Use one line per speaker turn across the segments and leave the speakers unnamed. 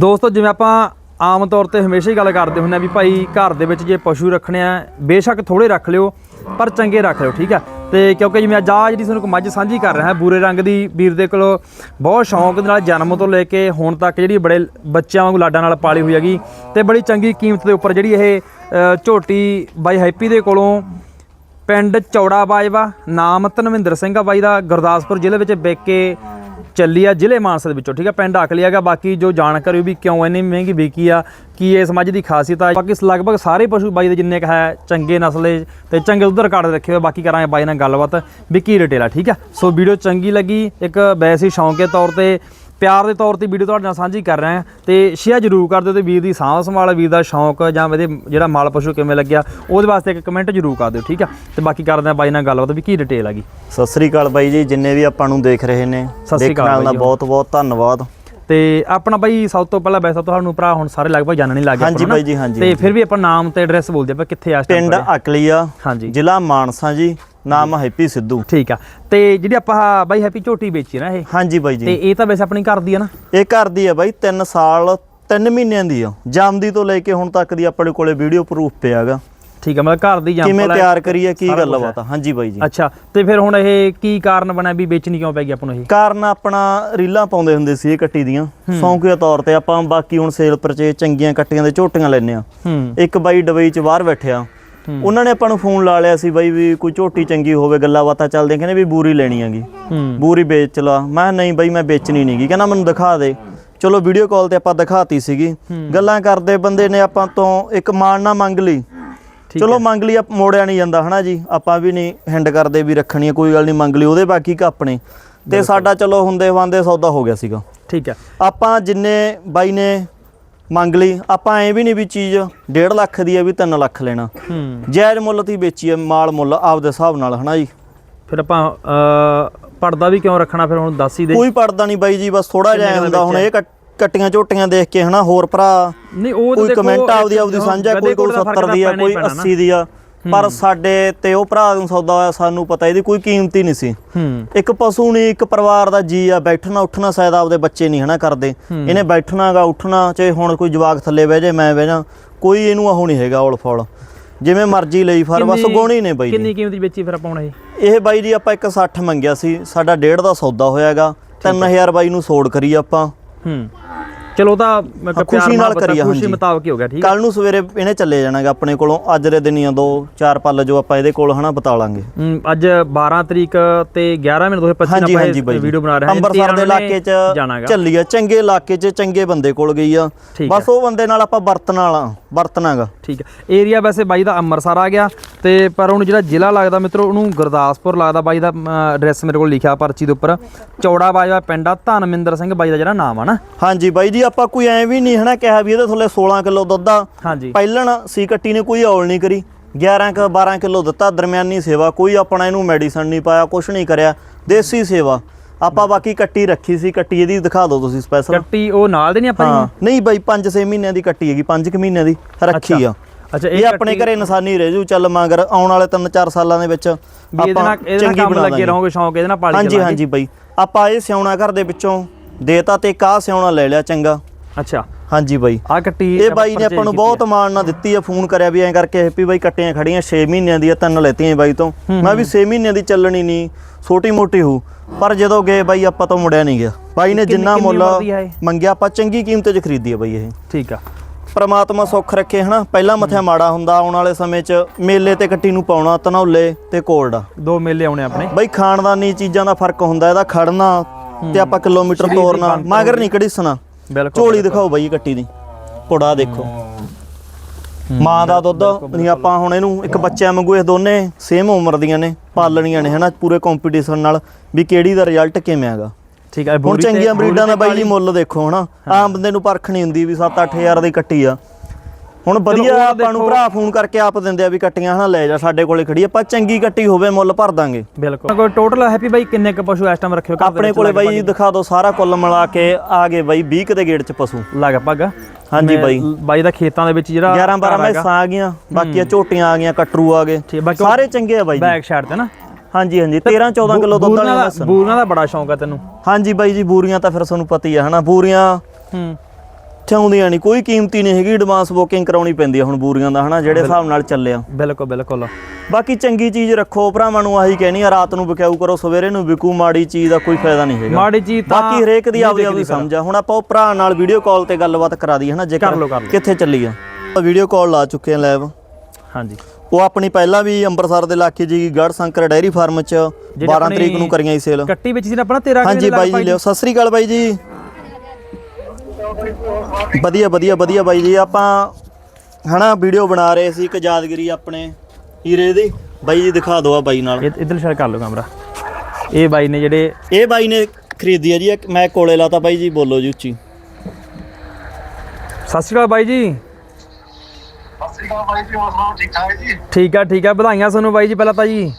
ਦੋਸਤੋ, ਜਿਵੇਂ ਆਪਾਂ ਆਮ ਤੌਰ ਤੇ ਹਮੇਸ਼ਾ ਹੀ ਗੱਲ ਕਰਦੇ ਹੁੰਦੇ ਆ ਵੀ ਭਾਈ ਘਰ ਦੇ ਵਿੱਚ ਜੇ ਪਸ਼ੂ ਰੱਖਣੇ ਆ, ਬੇਸ਼ੱਕ ਥੋੜੇ ਰੱਖ ਲਿਓ, ਪਰ ਚੰਗੇ ਰੱਖ ਲਿਓ, ਠੀਕ ਆ? ਤੇ ਕਿਉਂਕਿ ਜਿਵੇਂ ਅੱਜ ਆਹ ਜਿਹੜੀ ਤੁਹਾਨੂੰ ਇੱਕ ਮੱਝ ਸਾਂਝੀ ਕਰ ਰਿਹਾ, ਬੂਰੇ ਰੰਗ ਦੀ, ਵੀਰ ਦੇ ਕੋਲ ਬਹੁਤ ਸ਼ੌਂਕ ਦੇ ਨਾਲ ਜਨਮ ਤੋਂ ਲੈ ਕੇ ਹੁਣ ਤੱਕ ਜਿਹੜੀ ਬੜੇ ਬੱਚਿਆਂ ਵਾਂਗੂ ਲਾਡਾਂ ਨਾਲ ਪਾਲੀ ਹੋਈ ਹੈਗੀ, ਤੇ ਬੜੀ ਚੰਗੀ ਕੀਮਤ ਦੇ ਉੱਪਰ ਜਿਹੜੀ ਇਹ ਝੋਟੀ ਬਾਈ ਹੈਪੀ ਦੇ ਕੋਲੋਂ ਪਿੰਡ ਚੌੜਾ ਬਾਜਵਾ, ਨਾਮ ਧਨਵਿੰਦਰ ਸਿੰਘ ਆ ਬਾਈ ਦਾ, ਗੁਰਦਾਸਪੁਰ ਜ਼ਿਲ੍ਹੇ ਵਿੱਚ ਵਿਕ ਕੇ ਚੱਲੀ ਆ ਜ਼ਿਲ੍ਹੇ ਮਾਨਸਾ ਦੇ ਵਿੱਚੋਂ, ਠੀਕ ਆ? ਪਿੰਡ ਅਕਲੀ ਹੈਗਾ, ਬਾਕੀ ਜੋ ਜਾਣਕਾਰੀ ਵੀ ਕਿਉਂ ਇੰਨੀ ਮਹਿੰਗੀ ਵਿਕੀ ਆ, ਕੀ ਇਸ ਮੱਝ ਦੀ ਖਾਸੀਅਤ ਆ? ਬਾਕੀ ਲਗਭਗ ਸਾਰੇ ਪਸ਼ੂ ਬਾਈ ਦੇ ਜਿੰਨੇ ਕ ਹੈ, ਚੰਗੇ ਨਸਲੇ ਤੇ ਚੰਗੇ ਦੁੱਧ ਰਿਕਾਰਡ ਰੱਖੇ ਹੋਏ ਬਾਕੀ ਕਰਾਂਗੇ ਬਾਈ ਨਾਲ ਗੱਲਬਾਤ ਵੀ ਕੀ ਰਿਟੇਲ ਆ, ਠੀਕ ਆ? ਸੋ ਵੀਡੀਓ ਚੰਗੀ ਲੱਗੀ, ਇੱਕ ਵੈਸੇ ਸ਼ੌਂਕ ਦੇ ਤੌਰ ਤੇ ਪਿਆਰ ਦੇ ਤੌਰ ਤੇ ਵੀਡੀਓ ਤੁਹਾਡੇ ਨਾਲ ਸਾਂਝੀ ਕਰ ਰਹੇ ਹਾਂ ਤੇ ਸ਼ੇਅਰ ਜ਼ਰੂਰ ਕਰ ਦਿਓ ਤੇ ਵੀਰ ਦੀ ਸਾਂਭ ਸੰਭਾਲ ਵੀਰ ਦਾ ਸ਼ੌਂਕ ਜਾਂ ਇਹਦੇ ਜਿਹੜਾ ਮਾਲ ਪਸ਼ੂ ਕਿਵੇਂ ਲੱਗਿਆ ਉਹਦੇ ਵਾਸਤੇ ਇੱਕ ਕਮੈਂਟ ਜ਼ਰੂਰ ਕਰ ਦਿਓ ਠੀਕ ਆ ਤੇ ਬਾਕੀ ਕਰਦੇ ਹਾਂ ਬਾਈ ਨਾਲ ਗੱਲਬਾਤ ਵੀ ਕੀ ਡਿਟੇਲ ਹੈਗੀ
ਸਤਿ ਸ੍ਰੀ ਅਕਾਲ ਬਾਈ ਜੀ ਜਿੰਨੇ ਵੀ ਆਪਾਂ ਨੂੰ ਦੇਖ ਰਹੇ ਨੇ ਦੇਖਣ
ਬਾਈ ਜੀ।
ਬਹੁਤ ਬਹੁਤ ਧੰਨਵਾਦ
ਤੇ ਆਪਣਾ ਬਾਈ ਸਭ ਤੋਂ ਪਹਿਲਾਂ ਵੈਸੇ ਤੁਹਾਨੂੰ ਭਰਾ ਹੁਣ ਸਾਰੇ ਲਗਭਗ ਜਾਣਨ ਹੀ ਲੱਗ
ਹਾਂਜੀ ਬਾਈ ਜੀ। ਹਾਂਜੀ,
ਤੇ। ਫਿਰ ਵੀ ਆਪਾਂ ਨਾਮ ਤੇ ਐਡਰੈਸ ਬੋਲਦੇ ਆਪਾਂ ਕਿੱਥੇ ਆ
ਪਿੰਡ? ਅਕਲੀਆ
ਹਾਂਜੀ
ਜ਼ਿਲ੍ਹਾ ਮਾਨਸਾ ਜੀ ਨਾਮ ਹੈਪੀ ਸਿੱਧੂ।
ਠੀਕ ਆ। ਤੇ ਜਿਹੜੀ ਆਪਾਂ ਆਹ ਬਾਈ ਹੈਪੀ ਝੋਟੀ ਵੇਚੀ ਨਾ ਇਹ?
ਹਾਂਜੀ ਬਾਈ
ਤੇ
ਜੀ
ਇਹ ਤਾਂ ਵੈਸੇ ਆਪਣੀ ਘਰ ਦੀ ਆ ਨਾ?
ਇਹ ਘਰ ਦੀ ਹੈ ਬਾਈ 3 ਸਾਲ 3 ਮਹੀਨਿਆਂ ਦੀ ਆ। ਜੰਮਦੀ ਤੋਂ ਲੈ ਕੇ ਹੁਣ ਤੱਕ ਦੀ ਆਪਣੇ ਕੋਲੇ ਵੀਡੀਓ ਪ੍ਰੂਫ ਪਿਆਗਾ
ਠੀਕ ਆ ਮਤਲਬ ਘਰ ਦੀ ਜਾਂ
ਕਿਵੇਂ ਤਿਆਰ ਕਰੀ ਹੈ ਕੀ
ਸਾਰਾ ਕੁਛ
ਗੱਲਬਾਤ ਆ ਹਾਂਜੀ ਬਾਈ ਜੀ।
ਅੱਛਾ ਤੇ ਫਿਰ ਹੁਣ ਇਹ ਕੀ ਕਾਰਨ ਬਣਿਆ ਵੀ ਵੇਚਣੀ ਕਿਉਂ ਪੈ ਗਈ ਆਪਾਂ ਨੂੰ ਇਹ?
ਕਾਰਨ ਆਪਣਾ ਰੀਲਾਂ ਪਾਉਂਦੇ ਹੁੰਦੇ ਸੀ ਇਹ ਕੱਟੀ ਦੀਆਂ। ਸੌਂਕੀਆ ਤੌਰ ਤੇ ਆਪਾਂ ਬਾਕੀ ਹੁਣ ਸੇਲ ਪਰਚੇ ਚੰਗੀਆਂ ਕੱਟੀਆਂ ਦੇ ਝੋਟੀਆਂ ਲੈਨੇ ਆ
ਹੂੰ।
ਇੱਕ ਬਾਈ ਡਬਈ ਚ ਬਾਹਰ ਬੈਠਿਆ। ਉਹਨਾਂ ਨੇ ਆਪਾਂ ਨੂੰ ਫੋਨ ਲਾ ਲਿਆ ਸੀ ਬਾਈ ਵੀ ਕੋਈ ਝੋਟੀ ਚੰਗੀ ਹੋਵੇ ਗੱਲਾਂ ਬਾਤਾਂ ਚੱਲਦੀਆਂ ਕਹਿੰਦੇ ਵੀ ਬੂਰੀ ਲੈਣੀ ਹੈਗੀ। ਬੂਰੀ ਵੇਚ ਲਾ। ਮੈਂ ਨਹੀਂ ਬਾਈ ਮੈਂ ਵੇਚਣੀ ਨਹੀਂਗੀ ਕਹਿੰਦਾ ਮੈਨੂੰ ਦਿਖਾ ਦੇ। ਚਲੋ ਵੀਡੀਓ ਕਾਲ ਤੇ ਆਪਾਂ ਦਿਖਾਤੀ ਸੀਗੀ। ਗੱਲਾਂ ਕਰਦੇ ਬੰਦੇ ਨੇ ਆਪਾਂ ਤੋਂ ਇੱਕ ਮਾਣ ਨਾ ਮੰਗ ਲਈ। ਚਲੋ ਮੰਗ ਲਈ ਮੋੜਿਆ ਨਹੀਂ ਜਾਂਦਾ ਹਨਾ ਜੀ? ਆਪਾਂ ਵੀ ਨਹੀਂ ਹਿੰਡ ਕਰਦੇ ਵੀ ਰੱਖਣੀ ਹੈ ਕੋਈ ਗੱਲ ਨਹੀਂ ਮੰਗ ਲਈ। ਉਹਦੇ ਬਾਕੀ ਕ ਆਪਣੇ ਤੇ ਸਾਡਾ ਚਲੋ ਹੁੰਦੇ ਵਾਂਦੇ ਸੌਦਾ ਹੋ ਗਿਆ ਸੀਗਾ।
ਠੀਕ ਹੈ।
ਆਪਾਂ ਜਿੰਨੇ ਬਾਈ ਨੇ ਮੰਗ ਲਈ ਆਪਾਂ ਐ ਵੀ ਨਹੀਂ ਵੀ ਚੀਜ਼ 1.5 ਲੱਖ ਦੀ ਹੈ ਵੀ 3 ਲੱਖ ਲੈਣਾ।
ਹੂੰ।
ਜਾਇਜ਼ ਮੁੱਲ ਤੇ ਹੀ ਵੇਚੀ ਹੈ ਮਾਲ ਮੁੱਲ ਆਪਦੇ ਹਿਸਾਬ ਨਾਲ ਹਨਾ ਜੀ?
ਫਿਰ ਆਪਾਂ ਅ ਪਰਦਾ ਵੀ ਕਿਉਂ ਰੱਖਣਾ? ਫਿਰ ਹੁਣ ਦੱਸ ਹੀ ਦੇ।
ਕੋਈ ਪੜਦਾ ਨਹੀਂ ਬਾਈ ਜੀ ਬਸ ਥੋੜਾ ਜਿਹਾ ਐਂ ਹੁੰਦਾ ਹੁਣ ਇਹ ਕੱਟ- ਕੱਟੀਆਂ ਝੋਟੀਆਂ ਦੇਖ ਕੇ ਹਨਾ ਹੋਰ ਭਰਾ
ਨਹੀਂ ਉਹ ਤਾਂ
ਕੋਈ
ਦੇਖੋ
ਕਮੈਂਟ ਆਪਦੀ ਆਪਦੀ ਸਾਂਝਾ ਕੋਈ ਕੋਈ
ਕੋਲ ਦਾ ਫ਼ਰਕ
70 ਦੀ ਆ ਕੋਈ
ਹੀ ਪੈਣਾ ਨਾ।
80 ਦੀ ਆ। ਪਰ ਸਾਡੇ ਤੇ ਉਹ ਭਰਾ ਨੂੰ ਸੌਦਾ ਹੋਇਆ ਸਾਨੂੰ ਪਤਾ ਇਹਦੀ ਕੋਈ ਕੀਮਤ ਹੀ ਨਹੀਂ ਸੀ। ਇੱਕ ਪਸ਼ੂ ਨਹੀਂ ਇੱਕ ਪਰਿਵਾਰ ਦਾ ਜੀ ਆ ਬੈਠਣਾ ਉੱਠਣਾ ਸ਼ਾਇਦ ਆਪਦੇ ਬੱਚੇ ਨਹੀਂ ਹਨਾ ਕਰਦੇ। ਇਹਨੇ ਬੈਠਣਾਗਾ ਉੱਠਣਾ ਚਾਹੇ ਹੁਣ ਕੋਈ ਜਵਾਕ ਥੱਲੇ ਬਹਿ ਜਾਏ ਮੈਂ ਬਹਿ ਜਾ ਕੋਈ ਇਹਨੂੰ ਉਹ ਨਹੀਂ ਹੈਗਾ ਔਲ ਫੌਲ ਜਿਵੇਂ ਮਰਜ਼ੀ ਲਈ ਫਰ ਬਸ ਗੋਣੀ ਨੇ ਬਾਈ ਜੀ।
ਕਿੰਨੀ ਕੀਮਤ ਦੀ ਵੇਚੀ ਫਿਰ ਆਪਾਂ ਹੁਣ ਇਹ?
ਇਹ ਬਾਈ ਜੀ ਆਪਾਂ ਇੱਕ 60 ਮੰਗਿਆ ਸੀ ਸਾਡਾ ਡੇਢ ਦਾ ਸੌਦਾ ਹੋਇਆਗਾ 3000 ਬਾਈ ਨੂੰ ਸੋੜ ਕਰੀ ਆਪਾਂ।
ਹੂੰ। ਚਲੋ ਤਾਂ ਮੈਂ ਕਿਹਾ
ਖੁਸ਼ੀ ਨਾਲ
ਮੁਹੱਬਤ
ਕਰੀ ਆ,
ਖੁਸ਼ੀ
ਹਾਂਜੀ।
ਮੁਤਾਬਕ ਹੀ ਹੋ ਗਿਆ ਠੀਕ ਹੈ।
ਕੱਲ ਨੂੰ ਸਵੇਰੇ ਇਹਨੇ ਚੱਲੇ ਜਾਣਾਗਾ ਆਪਣੇ ਕੋਲੋਂ ਅੱਜ ਦੇ ਦਿਨੀਆਂ ਦੋ ਚਾਰ ਪੱਲ ਜੋ ਆਪਾਂ ਇਹਦੇ ਕੋਲ ਹਨਾ ਬਤਾ ਲਾਂਗੇ।
ਅੱਜ 12 ਤਰੀਕ ਤੇ 11 ਮਿੰਟ 2025
ਹਾਂਜੀ
ਆਪਾਂ
ਹਾਂਜੀ ਬਾਈ
ਇਹ
ਜੀ।
ਵੀਡੀਓ ਬਣਾ ਰਹੇ ਹਾਂ।
ਅੰਮ੍ਰਿਤਸਰ ਦੇ ਇਲਾਕੇ 'ਚ
ਜਾਣਾਗਾ
ਚੱਲੀ ਆ ਚੰਗੇ ਇਲਾਕੇ 'ਚ ਚੰਗੇ ਬੰਦੇ ਕੋਲ ਗਈ ਆ।
ਠੀਕ
ਬਸ ਉਹ ਬੰਦੇ ਨਾਲ ਆਪਾਂ ਵਰਤਣ ਵਾਲਾ ਵਰਤਨਾਗਾ
ਠੀਕ ਹੈ। ਏਰੀਆ ਵੈਸੇ ਬਾਈ ਦਾ ਅੰਮ੍ਰਿਤਸਰ ਆ ਗਿਆ ਤੇ ਪਰ ਉਹਨੂੰ ਜਿਹੜਾ ਜ਼ਿਲ੍ਹਾ ਲੱਗਦਾ ਮਿੱਤਰੋ ਉਹਨੂੰ ਗੁਰਦਾਸਪੁਰ ਲੱਗਦਾ। ਬਾਈ ਦਾ ਐਡਰੈਸ ਮੇਰੇ ਕੋਲ ਲਿਖਿਆ ਪਰਚੀ ਦੇ ਉੱਪਰ। ਚੌੜਾ ਬਾਜਵਾ ਪਿੰਡ ਆ ਧਨਮਿੰਦਰ ਸਿੰਘ ਬਾਈ ਦਾ ਜਿਹੜਾ ਨਾਮ ਆ ਨਾ।
ਹਾਂਜੀ ਬਾਈ ਜੀ ਆਪਾਂ ਕੋਈ ਐ ਵੀ ਨਹੀਂ ਹਨਾ ਕਿਹਾ ਵੀ ਇਹਦੇ ਥੱਲੇ 16 ਕਿਲੋ ਦੁੱਧ ਆ।
ਹਾਂਜੀ।
ਪਹਿਲਣ ਸੀ ਕੱਟੀ ਨੇ ਕੋਈ ਔਲ ਨਹੀਂ ਕਰੀ। 11 ਕ 12 ਕਿਲੋ ਦਿੱਤਾ ਦਰਮਿਆਨੀ ਸੇਵਾ। ਕੋਈ ਆਪਣਾ ਇਹਨੂੰ ਮੈਡੀਸਨ ਨਹੀਂ ਪਾਇਆ ਕੁਝ ਨਹੀਂ ਕਰਿਆ। ਦੇਸੀ ਸੇਵਾ। ਆਪਾਂ ਬਾਕੀ ਕੱਟੀ ਰੱਖੀ ਸੀ ਕੱਟੀ ਇਹਦੀ ਦਿਖਾ ਦਿਓ ਤੁਸੀਂ ਸਪੈਸ਼ਲ
ਕੱਟੀ ਉਹ ਨਾਲ ਦੇ ਨਹੀਂ ਆਪਾਂ
ਹਾਂ ਨਹੀਂ ਬਾਈ 5-6 ਮਹੀਨਿਆਂ ਦੀ ਕੱਟੀ ਹੈਗੀ 5 ਕੁ ਮਹੀਨਿਆਂ ਦੀ ਰੱਖੀ ਆ।
ਅੱਛਾ
ਇਹ ਆਪਣੇ ਘਰੇ ਨਿਸ਼ਾਨੀ ਰਹਿ ਜੂ ਚੱਲ ਮਗਰ ਆਉਣ ਵਾਲੇ 3-4 ਸਾਲਾਂ ਦੇ ਵਿੱਚ
ਵੀ ਇਹਦੇ ਨਾਲ ਇਹਦੇ ਨਾਲ ਕੰਮ ਲੱਗੇ ਰਹੋਗੇ ਸ਼ੌਂਕ ਇਹਦੇ ਨਾਲ ਪਾਲੀ
ਹਾਂਜੀ। ਹਾਂਜੀ ਬਾਈ। ਆਪਾਂ ਇਹ ਸਿਉਣਾ ਘਰ ਦੇ ਵਿੱਚੋਂ ਦੇਤਾ ਤੇ ਕਾ ਸਿਉਣਾ ਲੈ ਲਿਆ ਚੰਗਾ।
ਅੱਛਾ।
ਹਾਂਜੀ ਬਾਈ।
ਆ ਕੱਟੀ
ਇਹ ਬਾਈ ਨੇ ਆਪਾਂ ਨੂੰ ਬਹੁਤ ਮਾਣ ਨਾਲ ਦਿੱਤੀ ਆ ਫੋਨ ਕਰਿਆ ਵੀ ਐਂ ਕਰਕੇ ਹੈਪੀ ਬਾਈ ਕੱਟੀਆਂ ਖੜੀਆਂ 6 ਮਹੀਨਿਆਂ ਦੀ ਆ ਤਿੰਨ ਲੈਤੀਆਂ ਬਾਈ ਤੋਂ। ਮੈਂ ਵੀ 6 ਮਹੀਨਿਆਂ ਦੀ ਚੱਲਣੀ ਨਹੀਂ ਛੋਟੀ ਮੋਟੀ ਹੋ ਪਰ ਜਦੋਂ ਗਏ ਬਾਈ ਆਪਾਂ ਤੋਂ ਮੁੜਿਆ ਨਹੀਂ ਗਿਆ। ਬਾਈ ਨੇ ਜਿੰਨਾ ਮੁੱਲ? ਮੰਗਿਆ ਆਪਾਂ ਚੰਗੀ ਕੀਮਤ 'ਚ ਖਰੀਦੀ ਆ ਬਾਈ ਇਹ।
ਠੀਕ ਆ।
ਪ੍ਰਮਾਤਮਾ ਸੁੱਖ ਰੱਖੇ ਹਨਾ? ਪਹਿਲਾ ਮੱਥਿਆ ਮਾੜਾ ਹੁੰਦਾ ਆਉਣ ਵਾਲੇ ਸਮੇਂ 'ਚ ਮੇਲੇ ਤੇ ਕੱਟੀ ਨੂੰ ਪਾਉਣਾ ਤਨੌਲੇ ਤੇ ਕੋਲਡਾ।
ਦੋ ਮੇਲੇ ਆਉਣੇ ਆਪਣੇ।
ਬਈ ਖਾਨਦਾਨੀ ਚੀਜ਼ਾਂ ਦਾ ਫ਼ਰਕ ਹੁੰਦਾ ਇਹਦਾ ਖੜਨਾ ਤੇ ਆਪਾਂ ਕਿਲੋਮੀਟਰ ਤੋਰਨਾ ਮਗਰ ਨਹੀਂ ਕੜੀਸਣਾ। ਝੋਲੀ ਦਿਖਾਓ ਬਾਈ ਕੱਟੀ ਦੀ। ਪੁੜਾ ਦੇਖੋ। ਮਾਂ ਦਾ ਦੁੱਧ ਨਹੀਂ ਆਪਾਂ ਹੁਣ ਇਹਨੂੰ ਇੱਕ ਬੱਚਿਆਂ ਵਾਂਗੂ ਇਹ ਦੋਨੇ ਸੇਮ ਉਮਰ ਦੀਆਂ ਨੇ ਪਾਲਣੀਆਂ ਨੇ ਹਨਾ? ਪੂਰੇ ਕੰਪੀਟੀਸ਼ਨ ਨਾਲ ਵੀ ਕਿਹੜੀ ਦਾ ਰਿਜ਼ਲਟ ਕਿਵੇਂ ਹੈਗਾ।
ਠੀਕ ਆ
ਹੁਣ ਚੰਗੀਆਂ ਬਰੀਡਾਂ ਦਾ ਬਾਈ ਜੀ ਮੁੱਲ ਦੇਖੋ ਹਨਾ? ਆਮ ਬੰਦੇ ਨੂੰ ਪਰਖ ਨਹੀਂ ਹੁੰਦੀ ਵੀ 7-8000 ਦੀ ਕੱਟੀ ਆ। ਹੁਣ ਵਧੀਆ ਆਪਾਂ ਨੂੰ ਭਰਾ ਫੋਨ ਕਰਕੇ ਆਪ ਦਿੰਦੇ ਆ ਵੀ ਕੱਟੀਆਂ ਹਨਾ ਲੈ ਜਾ ਸਾਡੇ ਕੋਲੇ ਖੜੀ। ਆਪਾਂ ਚੰਗੀ ਕੱਟੀ ਹੋਵੇ ਮੁੱਲ ਭਰ ਦਾਂਗੇ।
ਬਿਲਕੁਲ। ਕੋਈ ਟੋਟਲ ਹੈਪੀ ਬਾਈ ਕਿੰਨੇ ਕ ਪਸ਼ੂ ਇਸ ਟਾਈਮ ਰੱਖਿਓ
ਆਪਣੇ ਕੋਲੇ ਬਾਈ ਦਿਖਾ ਦਿਓ ਸਾਰਾ ਕੁੱਲ ਮਿਲਾ ਕੇ ਆ ਗਏ ਬਾਈ 20 ਕੁ ਦੇ ਗੇੜ ਚ ਪਸ਼ੂ।
ਲਗਭਗ।
ਹਾਂਜੀ ਬਾਈ।
ਬਾਈ ਦਾ ਖੇਤਾਂ ਦੇ ਵਿੱਚ ਜਿਹੜਾ
11 12
ਘਰ ਹੈਗਾ,
ਮੈਸਾਂ ਆ ਗਈਆਂ ਬਾਕੀਆਂ ਝੋਟੀਆਂ ਆ ਗਈਆਂ ਕਟਰੂ ਆ ਗਏ।
ਬਾਕੀ
ਸਾਰੇ ਚੰਗੇ ਆ ਬਾਈ
ਬੈਕ ਸਾਈਡ ਤੇ ਨਾ।
ਹਾਂਜੀ ਹਾਂਜੀ। 13 14 ਕਿਲੋ ਦੁੱਧ ਮੈਸਾਂ।
ਬੂਰੀਆਂ ਦਾ ਬੜਾ ਸ਼ੌਂਕ ਆ ਤੈਨੂੰ।
ਹਾਂਜੀ ਬਾਈ ਜੀ ਬੂਰੀਆਂ ਤਾਂ ਫਿਰ ਤੁਹਾਨੂੰ ਪਤਾ ਹੀ ਆ ਹਨਾ। ਬੂਰੀਆਂ
ਹੂੰ।
ਇੱਥੇ ਆਉਂਦੀਆਂ ਨਹੀਂ ਕੋਈ ਕੀਮਤੀ ਨਹੀਂ ਹੈਗੀ ਐਡਵਾਂਸ ਬੁਕਿੰਗ ਕਰਾਉਣੀ ਪੈਂਦੀ ਆ ਹੁਣ ਬੂਰੀਆਂ ਦਾ ਹਨਾ ਜਿਹੜੇ ਹਿਸਾਬ ਨਾਲ ਚੱਲਿਆ
ਬਿਲਕੁਲ ਬਿਲਕੁਲ।
ਬਾਕੀ ਚੰਗੀ ਚੀਜ਼ ਰੱਖੋ ਭਰਾਵਾਂ ਨੂੰ ਆਹੀ ਕਹਿਣੀ ਆ ਰਾਤ ਨੂੰ ਵਿਕਾਊ ਕਰੋ ਸਵੇਰੇ ਨੂੰ ਵਿਕੂ ਮਾੜੀ ਚੀਜ਼ ਦਾ ਕੋਈ ਫਾਇਦਾ ਨਹੀਂ ਹੈਗਾ।
ਮਾੜੀ ਚੀਜ਼ ਤਾਂ
ਬਾਕੀ ਹਰੇਕ ਦੀ ਆਪਦੀ ਆਪਦੀ ਸਮਝ ਆ। ਹੁਣ ਆਪਾਂ ਉਹ ਭਰਾ ਨਾਲ ਵੀਡੀਓ ਕਾਲ ਤੇ ਗੱਲਬਾਤ ਕਰਾ ਦੀ ਹਨਾ ਜੇਕਰ। ਕਿੱਥੇ ਚੱਲੀ ਆ ਵੀਡੀਓ ਕਾਲ ਲਾ ਚੁੱਕੇ ਆ ਲਾਈਵ
ਹਾਂਜੀ।
ਉਹ ਆਪਣੀ ਪਹਿਲਾਂ ਵੀ ਅੰਮ੍ਰਿਤਸਰ ਦੇ ਇਲਾਕੇ ਜੀ ਗੜ ਸ਼ੰਕਰ ਡੈਰੀ ਫਾਰਮ ਚ 12
ਆਪਣੀ
ਤਰੀਕ ਨੂੰ ਕਰੀਆਂ ਸੀ ਸੇਲ
ਕੱਟੀ ਵਿੱਚ ਸੀ ਨਾ ਆਪਣਾ ਤੇਰਾ
ਹਾਂਜੀ ਬਾਈ ਜੀ ਲਿਓ ਸਤਿ ਸ੍ਰੀ ਅਕਾਲ ਬਾਈ ਜੀ। ਵਧੀਆ ਵਧੀਆ ਵਧੀਆ ਬਾਈ ਜੀ ਆਪਾਂ ਹਨਾ ਵੀਡੀਓ ਬਣਾ ਰਹੇ ਸੀ ਇੱਕ ਯਾਦਗਿਰੀ ਆਪਣੇ ਹੀਰੇ ਦੀ। ਬਾਈ ਜੀ ਦਿਖਾ ਦਿਓ ਆ ਬਾਈ ਨਾਲ।
ਇਧਰ ਸ਼ੇਅਰ ਕਰ ਲਓ ਕੈਮਰਾ ਇਹ ਬਾਈ ਨੇ ਜਿਹੜੇ
ਇਹ ਬਾਈ ਨੇ ਖਰੀਦੀ ਆ ਜੀ ਇੱਕ ਮੈਂ ਕੋਲੇ ਲਾਤਾ ਬਾਈ ਜੀ ਬੋਲੋ ਜੀ ਉੱਚੀ।
ਸਤਿ ਸ਼੍ਰੀ ਅਕਾਲ ਬਾਈ ਜੀ।
ਸਤਿ ਸ਼੍ਰੀ ਅਕਾਲ ਬਾਈ ਜੀ ਹੋਰ ਸੁਣਾਓ ਠੀਕ ਠਾਕ ਜੀ?
ਠੀਕ ਆ ਠੀਕ ਆ ਵਧਾਈਆਂ ਤੁਹਾਨੂੰ ਬਾਈ ਜੀ ਪਹਿਲਾਂ ਤਾਂ ਜੀ।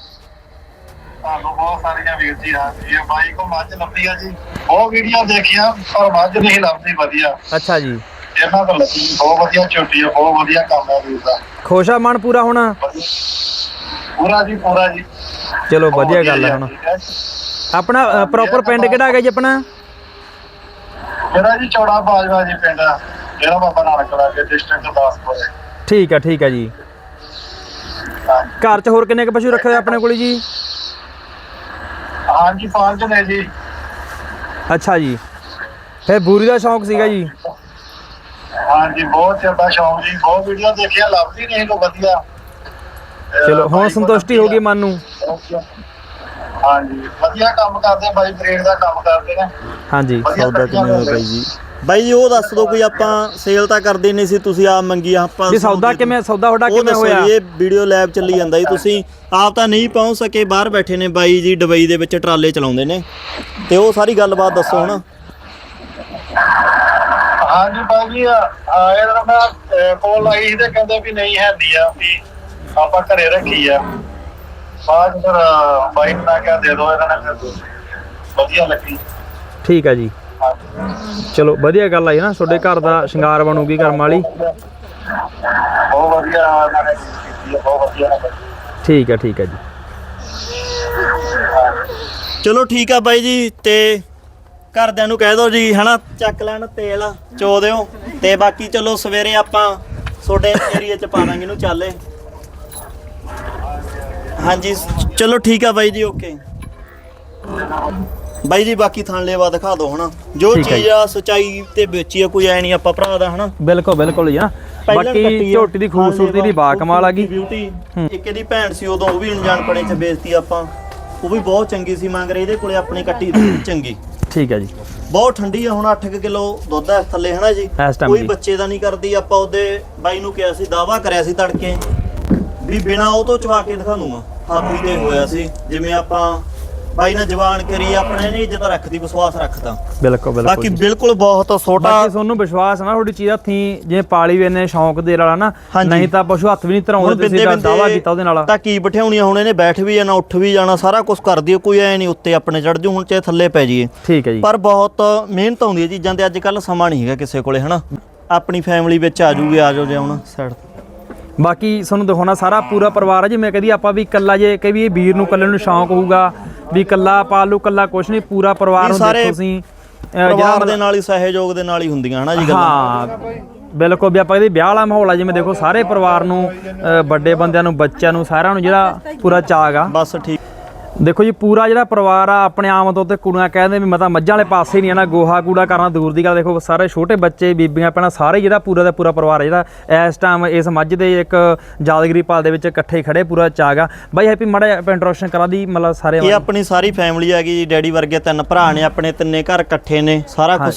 ਤੁਹਾਨੂੰ ਬਹੁਤ ਸਾਰੀਆਂ ਵੀਰ ਜੀ ਜੀ ਇਹ ਬਾਈ ਕੋ ਮੱਝ ਲੱਭੀ ਆ ਜੀ। ਬਹੁਤ ਵੀਡੀਓ ਦੇਖੀਆਂ ਪਰ ਮੱਝ ਨਹੀਂ ਲੱਭਦੀ ਵਧੀਆ।
ਅੱਛਾ ਜੀ।
ਇਹਨਾਂ ਕੋਲ ਲੱਭੀ। ਬਹੁਤ ਵਧੀਆ ਝੋਟੀ ਆ ਬਹੁਤ ਵਧੀਆ ਕੰਮ ਹੈ ਵੀਰ ਦਾ।
ਖੁਸ਼ਾ ਮਨ ਪੂਰਾ ਹੋਣਾ।
ਪੂਰਾ ਜੀ ਪੂਰਾ ਜੀ।
ਚਲੋ ਵਧੀਆ ਗੱਲ ਹੈ ਹੁਣ। ਆਪਣਾ ਪ੍ਰੋਪਰ ਪਿੰਡ ਕਿਹੜਾ ਹੈਗਾ ਜੀ ਆਪਣਾ?
ਮੇਰਾ ਜੀ ਚੌੜਾ ਬਾਜਵਾ ਜੀ ਪਿੰਡ ਆ। ਜਿਹੜਾ ਬਾਬਾ ਨਾਨਕ ਲਾਗੇ ਡਿਸਟ੍ਰਿਕਟ ਗੁਰਦਾਸਪੁਰ
ਠੀਕ ਆ ਠੀਕ ਆ ਜੀ। ਘਰ 'ਚ ਹੋਰ ਕਿੰਨੇ ਕੁ ਪਸ਼ੂ ਰੱਖੇ ਆਪਣੇ ਕੋਲ ਜੀ?
ਹਾਂਜੀ ਪੰਜ ਨੇ ਜੀ?
ਅੱਛਾ ਜੀ। ਫਿਰ ਬੂਰੀ ਦਾ ਸ਼ੌਂਕ ਸੀਗਾ ਜੀ?
ਹਾਂਜੀ ਬਹੁਤ ਜ਼ਿਆਦਾ ਸ਼ੌਂਕ ਜੀ। ਬਹੁਤ ਵੀਡੀਓ ਦੇਖੀਆਂ ਲੱਭਦੀ ਨਹੀਂ ਕੋ ਵਧੀਆ।
ਚਲੋ ਹੁਣ
ਕੋਲ
ਸੰਤੁਸ਼ਟੀ ਹੋ ਗਈ ਮਨ ਨੂੰ?
ਹਾਂਜੀ ਵਧੀਆ ਕੰਮ ਕਰਦੇ ਬਾਈ ਬ੍ਰੇਡ ਦਾ ਕੰਮ ਕਰਦੇ ਨੇ।
ਹਾਂਜੀ
ਸੌਦਾ ਕਿਵੇਂ ਹੋਇਆ ਬਾਈ ਜੀ? ਬਾਈ ਜੀ ਉਹ ਦੱਸ ਦਿਓ ਕੋਈ ਆਪਾਂ ਸੇਲ ਤਾਂ ਕਰਦੇ ਨਹੀਂ ਸੀ ਤੁਸੀਂ ਆਪ ਮੰਗੀ ਆ, ਆਪਾਂ
ਜੀ ਸੌਦਾ ਕਿਵੇਂ ਸੌਦਾ ਤੁਹਾਡਾ ਕਿਵੇਂ ਹੋਇਆ?
ਇਹ ਵੀਡੀਓ ਲੈਬ ਚੱਲੀ ਜਾਂਦਾ ਜੀ ਤੁਸੀਂ ਆਪ ਤਾਂ ਨਹੀਂ ਪਹੁੰਚ ਸਕੇ ਬਾਹਰ ਬੈਠੇ ਨੇ ਬਾਈ ਜੀ ਦੁਬਈ ਦੇ ਵਿੱਚ ਟਰਾਲੇ ਚਲਾਉਂਦੇ ਨੇ। ਤੇ ਉਹ ਸਾਰੀ ਗੱਲਬਾਤ ਦੱਸੋ ਹੁਣ।
ਹਾਂਜੀ ਬਾਈ ਜੀ ਆ ਇਹਨਾਂ ਮੈਂ ਕੋਲ ਆਈ ਸੀ ਤੇ ਕਹਿੰਦੇ ਵੀ ਨਹੀਂ ਹੈਦੀ ਆ ਵੀ ਆਪਾਂ ਘਰੇ ਰੱਖੀ ਆ। ਬਾਅਦ ਫਿਰ ਅਹ, ਬਾਈ ਨੂੰ ਕਿਹਾ ਦੇ ਦੋ ਇਹਨਾਂ ਨੇ ਵਧੀਆ ਲੱਗੀ।
ਠੀਕ ਆ ਜੀ। ਚਲੋ ਵਧੀਆ ਗੱਲ ਆਈ ਨਾ ਤੁਹਾਡੇ ਘਰ ਦਾ ਸ਼ਿੰਗਾਰ ਬਣੂਗੀ ਕਰਮ ਵਾਲੀ।
ਬਹੁਤ ਵਧੀਆ ਨੇ ਕੀਤੀ ਬਹੁਤ ਵਧੀਆ ਨੇ।
ਠੀਕ ਆ ਠੀਕ ਆ ਜੀ।
ਚਲੋ ਠੀਕ ਆ ਬਾਈ ਜੀ ਤੇ ਘਰਦਿਆਂ ਨੂੰ ਕਹਿ ਦਿਓ ਜੀ ਹਨਾ ਚੱਕ ਲੈਣ ਤੇਲ ਚੋ ਦਿਓ। ਤੇ ਬਾਕੀ ਚਲੋ ਸਵੇਰੇ ਆਪਾਂ ਤੁਹਾਡੇ ਏਰੀਆ ਚ ਪਾ ਦਾਂਗੇ ਇਹਨੂੰ ਚਾਲੇ। ਹਾਂਜੀ ਚਲੋ ਠੀਕ ਆ ਬਾਈ ਜੀ ਓਕੇ। ਬਾਈ ਜੀ ਬਾਕੀ ਥਾਂ ਲੇਵਾ ਦਿਖਾ ਦਿਓ ਹਨਾ। ਜੋ
ਠੀਕ
ਚੀਜ਼ ਆ ਸਚਾਈ ਤੇ ਵੇਚੀ ਆ ਕੋਈ ਐ ਨਹੀਂ ਆਪਾਂ ਭਰਾ ਦਾ ਹਨਾ।
ਬਿਲਕੁਲ ਬਿਲਕੁਲ ਜੀ ਨਾ
ਪਹਿਲਾਂ
ਬਾਕੀ
ਕੱਟੀ ਆ,
ਝੋਟੀ ਦੀ ਖੂਬਸੂਰਤੀ ਦੀ ਬਾ ਕਮਾਲ ਆ ਗਈ।
ਬਿਊਟੀ ਇੱਕ ਇਹਦੀ ਭੈਣ ਸੀ ਉਦੋਂ ਉਹ ਵੀ ਅਣਜਾਣ ਪੜੇ ਚ ਵੇਚਤੀ ਆਪਾਂ। ਉਹ ਵੀ ਬਹੁਤ ਚੰਗੀ ਸੀ ਮੰਗ ਰਹੇ ਇਹਦੇ ਕੋਲੇ ਆਪਣੀ ਕੱਟੀ ਚੰਗੀ।
ਠੀਕ ਆ ਜੀ।
ਬਹੁਤ ਠੰਡੀ ਆ ਹੁਣ 8 ਕਿਲੋ ਦੁੱਧ ਹੈ ਥੱਲੇ ਹਨਾ ਜੀ।
ਇਸ time
ਕੋਈ
ਜੀ।
ਬੱਚੇ ਦਾ ਨਹੀਂ ਕਰਦੀ ਆਪਾਂ ਉਹਦੇ ਬਾਈ ਨੂੰ ਕਿਹਾ ਸੀ ਦਾਵਾ ਕਰਿਆ ਸੀ ਤੜਕੇ। ਵੀ ਬਿਨਾ ਉਹ ਤੋਂ ਚਵਾ ਕੇ ਦਿਖਾ ਦੂੰਗਾ। ਹਾਥੀ ਤੇ ਹੋਇਆ ਸੀ ਜਿਵੇਂ ਆਪਾਂ ਬਾਈ ਨੇ ਜਵਾਨ ਕਰੀ ਆਪਣੇ ਨੇ ਇੱਜ਼ਤ ਰੱਖਦੀ ਵਿਸ਼ਵਾਸ ਰੱਖਦਾ।
ਬਿਲਕੁਲ ਬਿਲਕੁਲ
ਬਾਕੀ। ਬਿਲਕੁਲ ਬਹੁਤ ਛੋਟਾ
ਬਾਕੀ ਤੁਹਾਨੂੰ ਵਿਸ਼ਵਾਸ ਨਾ ਤੁਹਾਡੀ ਚੀਜ਼ ਹੱਥੀਂ ਜਿਵੇਂ ਪਾਲੀ ਵੀ ਸ਼ੌਂਕ ਦੇ ਵਾਲਾ ਨਾ। ਨਹੀਂ ਤਾਂ ਪਸ਼ੂ ਹੱਥ ਵੀ ਨਹੀਂ ਧਰਾਉਂਦੇ ਤੁਸੀਂ ਦਾਵਾ ਕੀਤਾ ਉਹਦੇ ਨਾਲ।
ਤਾਂ ਕੀ ਬਿਠਾਉਣੀਆਂ ਹੁਣ ਇਹਨੇ ਬੈਠ ਵੀ ਜਾਣਾ ਉੱਠ ਵੀ ਜਾਣਾ ਸਾਰਾ ਕੁਝ ਕਰਦੀ ਕੋਈ ਐ ਨਹੀਂ ਉੱਤੇ ਆਪਣੇ ਚੜ ਜੂ ਹੁਣ ਚਾਹੇ ਥੱਲੇ ਪੈ ਜਾਈਏ।
ਠੀਕ ਹੈ ਜੀ।
ਪਰ ਬਹੁਤ ਮਿਹਨਤ ਆਉਂਦੀ ਹੈ ਚੀਜ਼ਾਂ ਤੇ ਅੱਜ ਕੱਲ ਸਮਾਂ ਨਹੀਂ ਹੈਗਾ ਕਿਸੇ ਕੋਲੇ ਹਨਾ? ਆਪਣੀ ਫੈਮਿਲੀ ਵਿੱਚ ਆ ਜੂਗੇ ਆ ਜਾਓ ਜੇ ਹੁਣ ਸਾਈਡ
ਬਾਕੀ ਤੁਹਾਨੂੰ ਦਿਖਾਉਣਾ ਸਾਰਾ ਪੂਰਾ ਪਰਿਵਾਰ ਹੈ ਜਿਵੇਂ ਕਹਦੀ ਆਪਾਂ ਵੀ ਇਕੱਲਾ ਜੇ ਵੀ ਇਹ ਵੀਰ ਨੂੰ ਇਕੱਲੇ ਨੂੰ ਸ਼ੌਂਕ ਹੋਊਗਾ ਵੀ ਇਕੱਲਾ ਪਾਲੂ ਇਕੱਲਾ ਕੁਛ ਨਹੀਂ ਪੂਰਾ ਪਰਿਵਾਰ ਨੂੰ ਦੇਖੋ ਤੁਸੀਂ
ਪਰਿਵਾਰ ਦੇ ਨਾਲ ਹੀ ਸਹਿਯੋਗ ਦੇ ਨਾਲ ਹੀ ਹੁੰਦੀਆਂ ਹਨਾ ਜੀ ਗੱਲਾਂ?
ਹਾਂ ਬਿਲਕੁਲ ਵੀ ਆਪਾਂ ਇਹਦੇ ਵਿਆਹ ਵਾਲਾ ਮਾਹੌਲ ਆ ਜਿਵੇਂ ਦੇਖੋ ਸਾਰੇ ਪਰਿਵਾਰ ਨੂੰ ਵੱਡੇ ਬੰਦਿਆਂ ਨੂੰ ਬੱਚਿਆਂ ਨੂੰ ਸਾਰਿਆਂ ਨੂੰ ਜਿਹੜਾ ਪੂਰਾ ਚਾਗ ਆ
ਬਸ ਠੀਕ।
ਦੇਖੋ ਜੀ ਪੂਰਾ ਜਿਹੜਾ ਪਰਿਵਾਰ ਆ ਆਪਣੇ ਆਮ ਤੌਰ ਤੇ ਕੁੜੀਆਂ ਕਹਿੰਦੇ ਵੀ ਮੈਂ ਤਾਂ ਮੱਝਾਂ ਵਾਲੇ ਪਾਸੇ ਨਹੀਂ ਆਣਾ ਗੋਹਾ ਕੂੜਾ ਕਰਨਾ ਦੂਰ ਦੀ ਗੱਲ ਦੇਖੋ ਸਾਰੇ ਛੋਟੇ ਬੱਚੇ ਬੀਬੀਆਂ ਪੈਣਾ ਸਾਰੇ ਜਿਹੜਾ ਪੂਰਾ ਦਾ ਪੂਰਾ ਪਰਿਵਾਰ ਜਿਹੜਾ ਇਸ ਟਾਈਮ ਇਸ ਮੱਝ ਦੇ ਇੱਕ ਯਾਦਗਰੀ ਪਾਲ ਦੇ ਵਿੱਚ ਇਕੱਠੇ ਖੜੇ ਪੂਰਾ ਚਾਗ ਬਾਈ ਹੈਪੀ ਮਾੜਾ ਇੰਟਰੋਡਕਸ਼ਨ ਕਰਾ ਦੀ ਮਤਲਬ ਸਾਰੇ
ਇਹ ਆਪਣੀ ਸਾਰੀ ਫੈਮਿਲੀ ਹੈਗੀ ਜੀ ਡੈਡੀ ਵਰਗੇ ਤਿੰਨ ਭਰਾ ਨੇ ਆਪਣੇ ਤਿੰਨੇ ਘਰ ਇਕੱਠੇ ਨੇ ਸਾਰਾ ਕੁਝ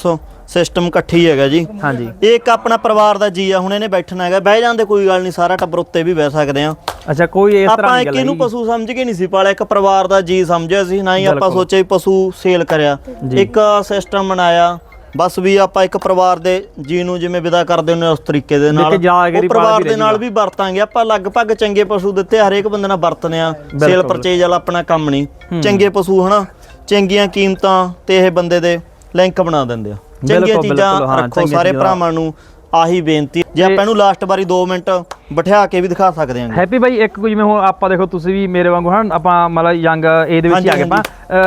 ਸਿਸਟਮ ਇਕੱਠੀ ਹੈਗਾ ਜੀ।
ਹਾਂਜੀ।
ਇਹ ਇੱਕ ਆਪਣਾ ਪਰਿਵਾਰ ਦਾ ਜੀ ਆ ਹੁਣ ਇਹਨੇ ਬੈਠਣਾ ਹੈਗਾ। ਬਹਿ ਜਾਂਦੇ ਕੋਈ ਗੱਲ ਨਹੀਂ ਸਾਰਾ ਟੱਬਰ ਉੱਤੇ ਵੀ ਬਹਿ ਸਕਦੇ ਆ
ਅੱਛਾ ਕੋਈ ਇਸ ਤਰ੍ਹਾਂ
ਆਪਾਂ
ਦੀ
ਇੱਕ
ਗੱਲ
ਇਹਨੂੰ
ਨਹੀਂ।
ਪਸ਼ੂ ਸਮਝ ਕੇ ਨਹੀਂ ਸੀ ਪਾਲਿਆ। ਇੱਕ ਪਰਿਵਾਰ ਦਾ ਜੀ ਸਮਝਿਆ ਸੀ ਨਾ ਹੀ ਆਪਾਂ
ਬਿਲਕੁਲ।
ਸੋਚਿਆ ਵੀ ਪਸ਼ੂ ਸੇਲ ਕਰਿਆ।
ਜੀ।
ਇੱਕ ਸਿਸਟਮ ਬਣਾਇਆ। ਬਸ ਵੀ ਆਪਾਂ ਇੱਕ ਪਰਿਵਾਰ ਦੇ ਜੀ ਨੂੰ ਜਿਵੇਂ ਵਿਦਾ ਕਰਦੇ ਹੁੰਦੇ ਹਾਂ ਉਸ ਤਰੀਕੇ ਦੇ ਨਾਲ।
ਜਾਗਰੀ
ਉਹ ਪਰਿਵਾਰ ਦੇ ਨਾਲ। ਵੀ ਵਰਤਾਂਗੇ। ਆਪਾਂ ਲਗਭਗ ਚੰਗੇ ਪਸ਼ੂ ਦਿੱਤੇ ਹਰੇਕ ਬੰਦੇ ਨਾਲ ਵਰਤਨੇ ਆ ਸੇਲ
ਬਿਲਕੁਲ।
ਪਰਚੇਜ ਵਾਲਾ ਆਪਣਾ ਕੰਮ ਨਹੀਂ। ਚੰਗੇ ਪਸ਼ੂ ਹਨਾ ਚੰਗੀਆਂ ਕੀਮਤਾਂ ਤੇ ਇਹ ਬੰਦੇ ਦੇ ਲਿੰਕ ਬਣਾ ਦਿੰਦੇ ਆ। ਚੰਗੀਆਂ ਚੀਜ਼ਾਂ ਰੱਖੋ ਸਾਰੇ। ਭਰਾਵਾਂ ਨੂੰ ਆਹੀ ਬੇਨਤੀ ਜੇ ਆਪਾਂ ਇਹਨੂੰ ਲਾਸਟ ਵਾਰੀ 2 ਮਿੰਟ ਬਿਠਾ ਕੇ ਵੀ ਦਿਖਾ ਸਕਦੇ ਹਾਂ।
ਹੈਪੀ ਬਾਈ ਇੱਕ ਕੁਝ ਜਿਵੇਂ ਹੁਣ ਆਪਾਂ ਦੇਖੋ ਤੁਸੀਂ ਵੀ ਮੇਰੇ ਵਾਂਗੂ ਹਨ ਆਪਾਂ ਮਤਲਬ ਯੰਗ ਏਜ ਦੇ ਵਿੱਚ ਆ ਗਏ ਆਪਾਂ।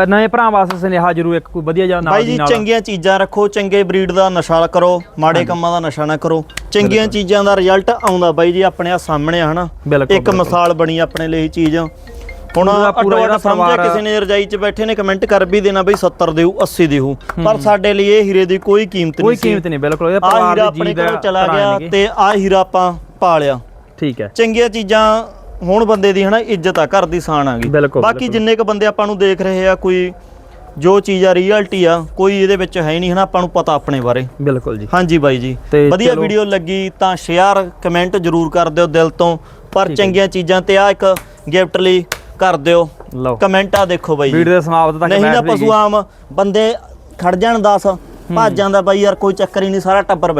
ਨਵੇਂ ਭਰਾ ਵਾਸਤੇ ਸੁਨੇਹਾ ਜ਼ਰੂਰ ਇੱਕ ਕੋਈ ਵਧੀਆ ਜਿਹਾ ਨਾਲ
ਬਾਈ
ਦੀ
ਜੀ
ਨਾਲ।
ਚੰਗੀਆਂ ਚੀਜ਼ਾਂ ਰੱਖੋ ਚੰਗੇ ਬਰੀਡ ਦਾ ਨਸ਼ਾ ਕਰੋ ਮਾੜੇ ਕੰਮਾਂ ਦਾ ਨਸ਼ਾ ਨਾ ਕਰੋ। ਚੰਗੀਆਂ ਚੀਜ਼ਾਂ ਦਾ ਰਿਜ਼ਲਟ ਆਉਂਦਾ ਬਾਈ ਜੀ ਆਪਣੇ ਆ ਸਾਹਮਣੇ ਹਨਾ? ਇੱਕ ਮਿਸਾਲ ਬਣੀ ਆਪਣੇ ਲਈ ਇਹ ਚੀਜ਼। ਹੁਣ
ਪੂਰਾ- ਪੂਰਾ ਜਿਹੜਾ
ਸਮਝਿਆ ਕਿਸੇ ਨੇ ਰਜਾਈ 'ਚ ਬੈਠੇ ਨੇ ਕਮੈਂਟ ਕਰ ਵੀ ਦੇਣਾ ਬਈ 70 ਦੇਊ 80 ਦੇਊ। ਪਰ ਸਾਡੇ ਲਈ ਇਹ ਹੀਰੇ ਦੀ ਕੋਈ ਕੀਮਤ
ਕੋਈ
ਨਹੀਂ ਸੀ।
ਕੀਮਤ ਨਹੀਂ ਬਿਲਕੁਲ। ਇਹ ਪਰਿਵਾਰ ਦੇ
ਆਪਣੇ ਕੋਲੋਂ ਚਲਾ ਗਿਆ। ਤੇ ਆ ਹੀਰਾ ਆਪਾਂ ਪਾਲਿਆ।
ਠੀਕ ਹੈ।
ਚੰਗੀਆਂ ਚੀਜ਼ਾਂ ਹੁਣ ਬੰਦੇ ਦੀ ਹਨਾ ਇੱਜ਼ਤ ਆ ਘਰ ਦੀ ਸ਼ਾਨ ਆ ਗਈ। ਬਾਕੀ। ਜਿੰਨੇ ਕ ਬੰਦੇ ਆਪਾਂ ਨੂੰ ਦੇਖ ਰਹੇ ਆ ਕੋਈ ਜੋ ਚੀਜ਼ ਆ ਰਿਐਲਿਟੀ ਆ ਕੋਈ ਇਹਦੇ ਵਿੱਚ ਹੈ ਨਹੀਂ ਹਨਾ ਆਪਾਂ ਨੂੰ ਪਤਾ ਆਪਣੇ ਬਾਰੇ।
ਬਿਲਕੁਲ ਜੀ।
ਹਾਂਜੀ ਬਾਈ ਜੀ। ਵਧੀਆ ਵੀਡੀਓ ਲੱਗੀ ਤਾਂ ਸ਼ੇਅਰ ਕਮੈਂਟ ਜਰੂਰ ਕਰ ਦਿਓ ਦਿਲ ਤੋਂ। ਪਰ ਚੰਗੀਆਂ ਚੀਜ਼ਾਂ ਤੇ ਆ ਇੱਕ ਗਿਫਟ ਲਈ ਕਰ ਦਿਓ।
ਲਓ।
ਕਮੈਂਟ ਦੇਖੋ ਬਾਈ ਜੀ।
ਵੀਡੀਓ ਦੇ ਸਮਾਪਤ ਤੱਕ
ਨਹੀਂ ਨਾ
ਬੈਠ
ਪਸ਼ੂ ਆਮ ਬੰਦੇ ਖੜ ਜਾਣ 10 ਭੱਜ ਜਾਂਦਾ ਬਾਈ ਯਾਰ ਕੋਈ ਚੱਕਰ ਹੀ ਨਹੀਂ ਸਾਰਾ ਟੱਬਰ